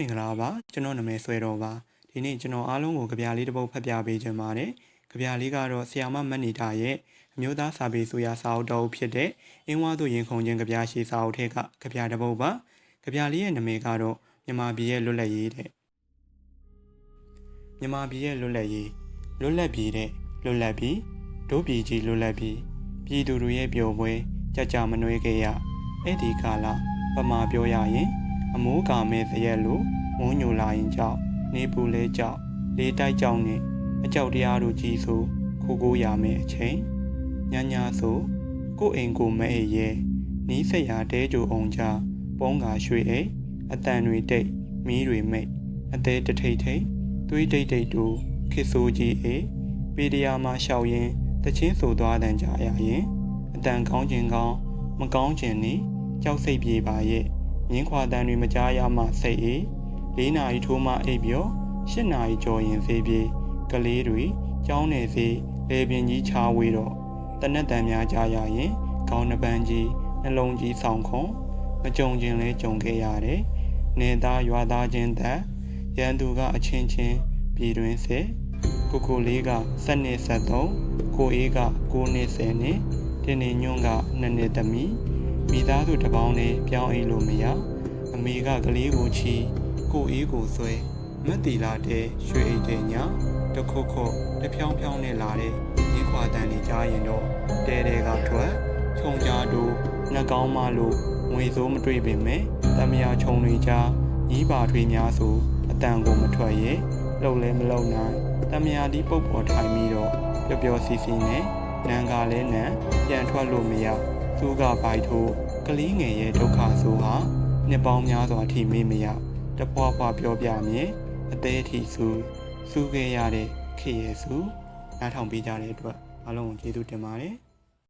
မင်္ဂလာပါကျွန်တော်နာမည်ဆွဲတော်ပါဒီနေ့ကျွန်တော်အားလုံးကိုကြပြလေးတစ်ပုဒ်ဖတ်ပြပေးခြင်းပါတယ်ကြပြလေးကတော့ဆီယာမမတ်နေတာရဲ့အမျိုးသားစာပေဆိုရာစာအုပ်တော်ဖြစ်တဲ့အင်းဝါတို့ရင်ခုန်ခြင်းကြပြရှိစာအုပ်ထဲကကြပြတစ်ပုဒ်ပါကြပြလေးရဲ့နာမည်ကတော့မြန်မာပြည်ရဲ့လွတ်လပ်ရေးတဲ့မြန်မာပြည်ရဲ့လွတ်လပ်ရေးလွတ်လပ်ပြည်တဲ့လွတ်လပ်ပြည်ဒုပြည်ကြီးလွတ်လပ်ပြည်ပြည်သူတွေရဲ့ပျော်ပွဲကြကြမနှွေးခဲ့ရအဲ့ဒီကာလပမာပြောရရင် အမိုးကာမဲ့သရက်လိုမုံညိုလာရင်ကြောက်နေပူလဲကြောက်လေးတိုက်ကြောက်နဲ့အကြောက်တရားတို့ကြီးဆိုခိုးကိုရမယ်အချိန်ညညာဆိုကို့အိမ်ကိုမဲ့ရဲ့နီးစရာတဲကြိုအောင်ကြပုံးကာရွှေအိမ်အတန်တွေတိတ်မီးတွေမိတ်အသေးတထိတ်ထိတ်သွေးတိတ်တိတ်တို့ခစ်ဆိုးကြီးအေးပေတရာမှာရှောက်ရင်တချင်းဆိုသွားတန်ကြရရင်အတန်ကောင်းခြင်းကောင်းမကောင်းခြင်းနေကြောက်စိတ်ပြေပါရဲ့ ငင်းခွာတန်တွေမကြားရမှစိတ်အေး၄နာရီထိုးမှအိပ်ပျော်၈နာရီကျော်ရင်ဖေးပြေးကလေးတွေကြောင်းနေစေလေပင်ကြီးချာဝေးတော့တနက်တန်များကြားရရင်ခေါင်းနှပန်းကြီးနှလုံးကြီးဆောင်ခုံမကြုံခြင်းလဲကြုံခဲ့ရတယ်နေသားရွာသားချင်းသက်ရန်သူကအချင်းချင်းပြည်တွင်းစေကိုကိုလေးက7နှစ်73ကိုအေးက9နှစ်10နှစ်တင်းနေညွန့်က2နှစ်သမီး မိသားစုတစ်ပေါင်းနဲ့ပြောင်းအိမ်လို့မရအမေကကလေးကိုချီကိုအေးကိုဆွဲမက်တီလာတဲ့ရွှေအိတ်တဲ့ညာတခုခုတဖြောင်းဖြောင်းနဲ့လာတဲ့ရင်းခွာတန်တွေကြားရင်တော့တဲတဲကထွက်ခြုံကြားတို့နှကောင်းမလို့ငွေစိုးမတွေ့ပင်မဲ့တမယာခြုံတွေကြားညီးပါထွေးများဆိုအတန်ကိုမထွက်ရဲ့လှုပ်လဲမလှုပ်နိုင်တမယာဒီပုတ်ပေါ်ထိုင်ပြီးတော့ပျော်ပျော်စီစီနဲ့နန်ကလည်းနန်ပြန်ထွက်လို့မရ သူကပိုက်ထိုးကလေးငယ်ရဲ့ဒုက္ခဆိုဟာနှစ်ပေါင်းများစွာထိမေ့မရတပွားပွားပြောပြမြင်အသေးထိစူစူခဲ့ရတဲ့ခေရဲ့စုနားထောင်ပေးကြတဲ့အတွက်အားလုံးကိုကျေးဇူးတင်ပါတယ်